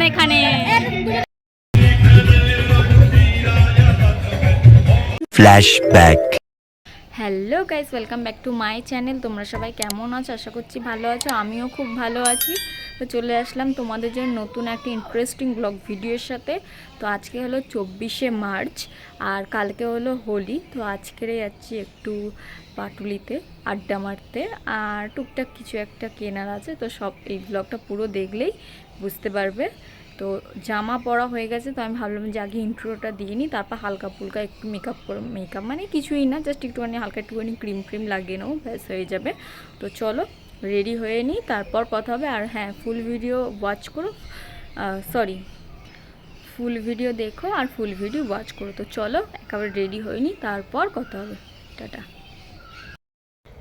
না এখানে। Flashback hello guys welcome back to my channel তোমরা সবাই কেমন আছো? আশা করছি ভালো আছো আমিও খুব ভালো আছি। তো চলে আসলাম তোমাদের জন্য নতুন একটা ইন্টারেস্টিং ব্লগ ভিডিওর সাথে। তো আজকে হলো চব্বিশে মার্চ আর কালকে হলো হোলি। তো আজকেরে যাচ্ছি একটু পাটুলিতে আড্ডা মারতে আর টুকটাক কিছু একটা কেনার আছে। তো সব এই ব্লগটা পুরো দেখলেই বুঝতে পারবে। তো জামা পরা হয়ে গেছে, তো আমি ভাবলাম যে আগে ইন্ট্রোটা দিয়ে নিই, তারপর হালকা ফুলকা একটু মেকআপ করে মেকআপ মানে কিছুই না জাস্ট একটুখানি হালকা একটুখানি ক্রিম ক্রিম লাগিয়ে নেব, ব্যাস হয়ে যাবে। তো চলো রেডি হয়ে নিই তারপর কথা হবে। আর হ্যাঁ ফুল ভিডিও ওয়াচ করো। সরি ফুল ভিডিও দেখো আর ফুল ভিডিও ওয়াচ করো। তো চলো, একেবারে রেডি হয়ে নিই তারপর কথা হবে। টাটা।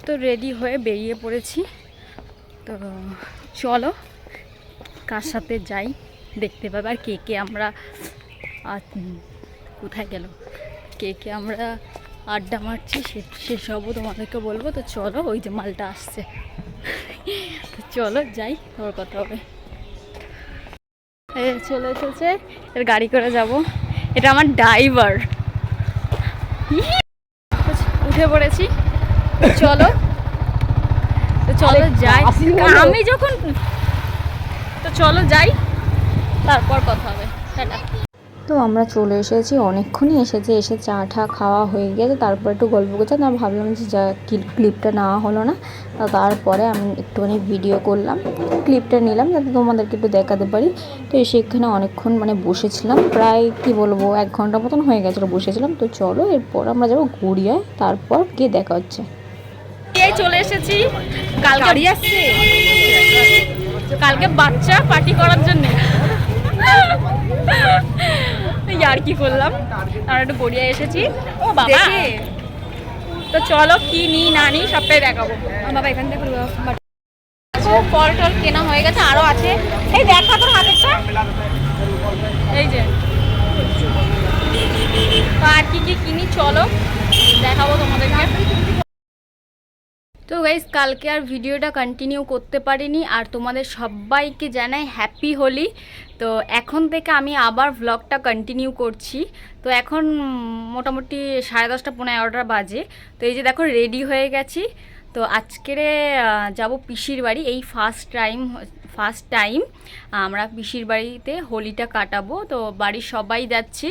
তো রেডি হয়ে বেরিয়ে পড়েছি। তো চলো, কার সাথে যাই দেখতে পাবে। আর কে কে আমরা কোথায় গেল? কে কে আমরা আড্ডা মারছি সে সেসবও তোমাদেরকে বলব। তো চলো, ওই যে মালটা আসছে। চলো যাই ওর কথা হবে। চলে এসেছে এর গাড়ি করে যাব। এটা আমার ড্রাইভার। উঠে পড়েছি। চলো। তো চলো যাই। আমি যখন তো চলো যাই তারপর কথা হবে। টাটা। তো আমরা চলে এসেছি অনেকক্ষণই এসেছি এসে চা ঠা খাওয়া হয়ে গেছে তারপর একটু গল্প করছে। না ভাবলাম যে যা ক্লিপটা নেওয়া হলো না তা তারপরে আমি একটুখানি ভিডিও করলাম ক্লিপটা নিলাম যাতে তোমাদেরকে একটু দেখাতে পারি। তো এসে এখানে অনেকক্ষণ মানে বসেছিলাম প্রায় কি বলব এক ঘণ্টা মতন হয়ে গেছিল বসেছিলাম। তো চলো এরপর আমরা যাব গড়িয়ায় তারপর গিয়ে দেখা হচ্ছে। চলে এসেছি? কালকে আসছে। কালকে বাচ্চা পার্টি করার জন্য। আর কি করলাম? আমরা একটু গড়িয়া এসেছি। ও বাবা! তো চলো কি নি না নি সবটাই দেখাবো। বাবা এখান থেকে ফল টল কেনা হয়ে গেছে আরও আছে। এই দেখা তোর হাতেরটা। এই যে। আর কি কি কিনি চলো। দেখাবো তো গাইজ কালকে আর ভিডিওটা কন্টিনিউ করতে পারিনি আর তোমাদের সবাইকে জানাই হ্যাপি হোলি। তো এখন থেকে আমি আবার ভ্লগটা কন্টিনিউ করছি। তো এখন মোটামুটি সাড়ে দশটা পনেরো এগারোটা বাজে। তো এই যে দেখো রেডি হয়ে গেছি। তো আজকেরে যাব পিসির বাড়ি। এই ফার্স্ট টাইম ফার্স্ট টাইম আমরা পিসির বাড়িতে হোলিটা কাটাবো। তো বাড়ির সবাই যাচ্ছি।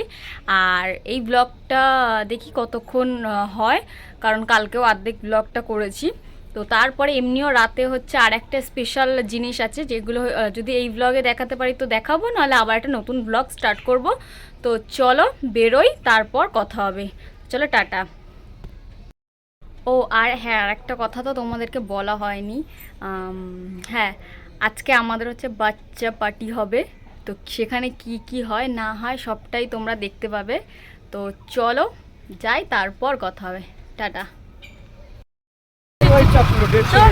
আর এই ব্লগটা দেখি কতক্ষণ হয়। কারণ কালকেও অর্ধেক ব্লগটা করেছি। তো তারপরে এমনিও রাতে হচ্ছে আর একটা স্পেশাল জিনিস আছে, যেগুলো যদি এই ব্লগে দেখাতে পারি তো দেখাবো, নাহলে আবার একটা নতুন ব্লগ স্টার্ট করব। তো চলো বেরোই, তারপর কথা হবে। চলো, টাটা। ও, আর হ্যাঁ আর একটা কথা তো তোমাদেরকে বলা হয়নি। হ্যাঁ আজকে আমাদের হচ্ছে বাচ্চা পার্টি হবে। তো সেখানে কি কি হয়, না হয় সবটাই তোমরা দেখতে পাবে। তো চলো, যাই, তারপর কথা হবে। টাটা।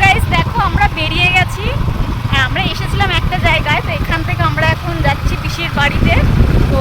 গাইস দেখো, আমরা বেরিয়ে গেছি। হ্যাঁ আমরা এসেছিলাম একটা জায়গায়, তো এখান থেকে আমরা এখন যাচ্ছি পিসির বাড়িতে। তো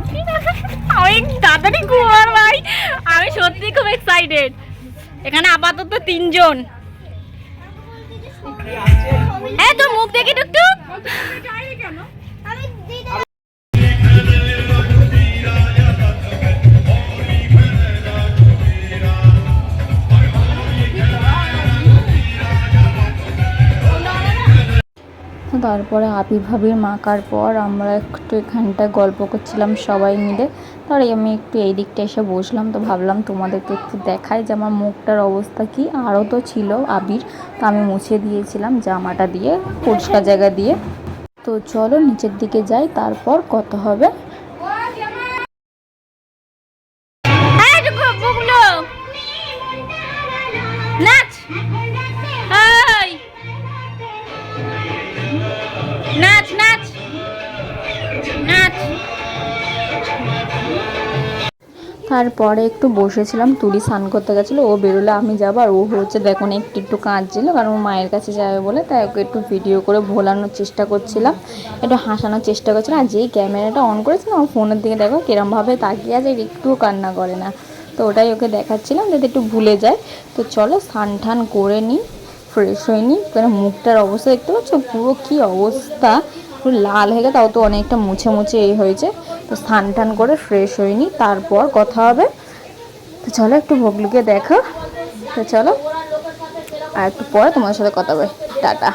আমি তাড়াতাড়ি ঘুমার ভাই। আমি সত্যি খুব এক্সাইটেড এখানে আপাতত তিনজন। হ্যাঁ তোর মুখ দেখি টুকটুক। তারপরে আপি ভাবির মাখার পর আমরা একটু এখানটায় গল্প করছিলাম সবাই মিলে। তারপরে আমি একটু এই দিকটা এসে বসলাম, তো ভাবলাম তোমাদেরকে একটু দেখায় যে আমার মুখটার অবস্থা কি। আরও তো ছিল আবির, তো আমি মুছে দিয়েছিলাম জামাটা দিয়ে, পরিষ্কার জায়গা দিয়ে। তো চলো নিচের দিকে যাই, তারপর কত হবে তারপরে একটু বসেছিলাম তুলি স্নান করতে গেছিল, ও বেরোলে, আমি যাব, আর ও হচ্ছে দেখুন একটু একটু কাঁদছিল, কারণ মায়ের কাছে যাবে বলে, তাই ওকে একটু ভিডিও করে ভোলানোর চেষ্টা করছিলাম, একটু হাসানোর চেষ্টা করছিলাম, আর যেই ক্যামেরাটা অন করেছিলাম, আমার ফোনের দিকে দেখো কিরমভাবে তাকিয়ে আছে একটুও কান্না করে না, তো ওটাই ওকে দেখাচ্ছিলাম, যাতে একটু ভুলে যায়, তো চলো স্নান টান করে নিই ফ্রেশ হয়ে নিই কারণ মুখটার অবস্থা দেখতে পাচ্ছ, পুরো কী অবস্থা, পুরো লাল হয়ে গেছে, তাও তো অনেকটা মুছে মুছে এই হয়েছে তো স্নান টান করে ফ্রেশ নিই তারপর কথা হবে। তো চলো একটু ভগলুকে দেখো। তো চলো, আর একটু পরে তোমার সাথে কথা হবে। টাটা।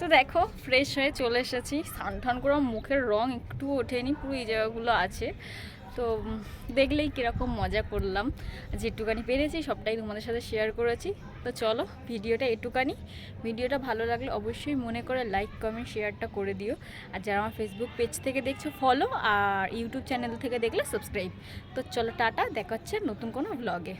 তো দেখো ফ্রেশ হয়ে চলে এসেছি। স্নান টান করে মুখের রং একটু ওঠেনি, পুরো এই জায়গাগুলো আছে। তো দেখলেই কীরকম মজা করলাম। যে একটুখানি পেরেছি, সবটাই তোমাদের সাথে শেয়ার করেছি। তো চলো, ভিডিওটা একটুখানি ভিডিওটা ভালো লাগলে অবশ্যই মনে করে লাইক কমেন্ট শেয়ারটা করে দিও। আর যারা আমার ফেসবুক পেজ থেকে দেখছ ফলো আর ইউটিউব চ্যানেল থেকে দেখলে সাবস্ক্রাইব তো চলো, টাটা, দেখা হচ্ছে নতুন কোনো ব্লগে